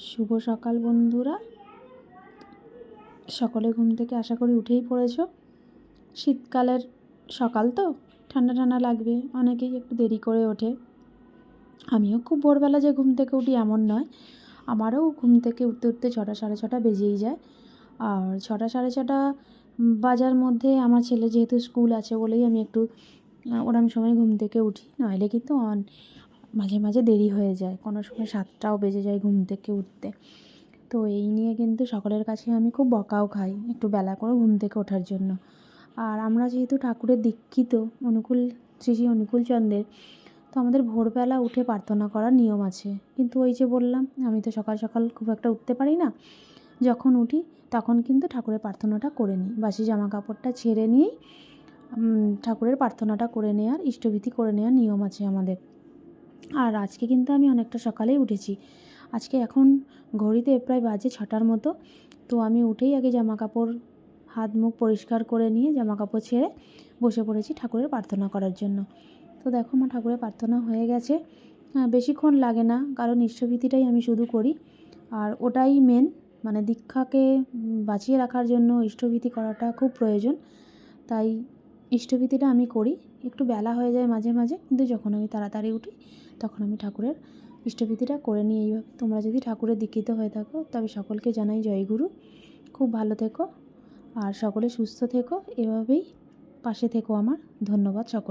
শুভ সকাল বন্ধুরা। সকলে ঘুম থেকে আশা করি উঠেই পড়েছ। শীতকালের সকাল তো, ঠান্ডা ঠান্ডা লাগবে, অনেকেই একটু দেরি করে ওঠে। আমিও খুব ভোরবেলা যে ঘুম থেকে উঠি এমন নয়। আমারও ঘুম থেকে উঠতে উঠতে ছটা সাড়ে ছটা বেজেই যায়। আর ছটা সাড়ে ছটা বাজার মধ্যে আমার ছেলে যেহেতু স্কুল আছে বলেই আমি একটু ওরম সময় ঘুম থেকে উঠি। নইলে কিন্তু মাঝে মাঝে দেরি হয়ে যায়। কোনো সময় সাতটাও বেজে যায় ঘুম থেকে উঠতে। তো এই নিয়ে কিন্তু সকলের কাছে আমি খুব বকাও খাই একটু বেলা করে ঘুম থেকে ওঠার জন্য। আর আমরা যেহেতু ঠাকুরের দীক্ষিত অনুকূল, শ্রী শ্রী অনুকূল চন্দ্রের তো আমাদের ভোরবেলা উঠে প্রার্থনা করার নিয়ম আছে। কিন্তু ওই যে বললাম, আমি তো সকাল সকাল খুব একটা উঠতে পারি না। যখন উঠি, তখন কিন্তু ঠাকুরের প্রার্থনাটা করে নিই। বাসি জামা কাপড়টা ছেড়ে নিয়েই ঠাকুরের প্রার্থনাটা করে নেওয়ার ইষ্টভীতি করে নেওয়ার নিয়ম আছে আমাদের। আর আজকে কিন্তু আমি অনেকটা সকালেই উঠেছি। আজকে এখন ঘড়িতে প্রায় বাজে ছটার মতো। তো আমি উঠেই আগে জামা কাপড় হাত মুখ পরিষ্কার করে নিয়ে জামা কাপড় ছেড়ে বসে পড়েছি ঠাকুরের প্রার্থনা করার জন্য। তো দেখো আমার ঠাকুরের প্রার্থনা হয়ে গেছে। বেশিক্ষণ লাগে না, কারণ ইষ্টভীতিটাই আমি শুধু করি। আর ওটাই মেন মানে দীক্ষাকে বাঁচিয়ে রাখার জন্য ইষ্টভীতি করাটা খুব প্রয়োজন। তাই ইষ্টভীতিটা আমি করি, একটু বেলা হয়ে যায় মাঝে মাঝে, কিন্তু যখন আমি তাড়াতাড়ি উঠি, তখন আমি ঠাকুরের ইষ্টভীতিটা করে নিই এইভাবে। তোমরা যদি ঠাকুরের দীক্ষিত হয়ে থাকো, তবে সকলকে জানাই জয়গুরু খুব ভালো থেকো, আর সকলে সুস্থ থেকো, এভাবেই পাশে থেকো আমার। ধন্যবাদ সকল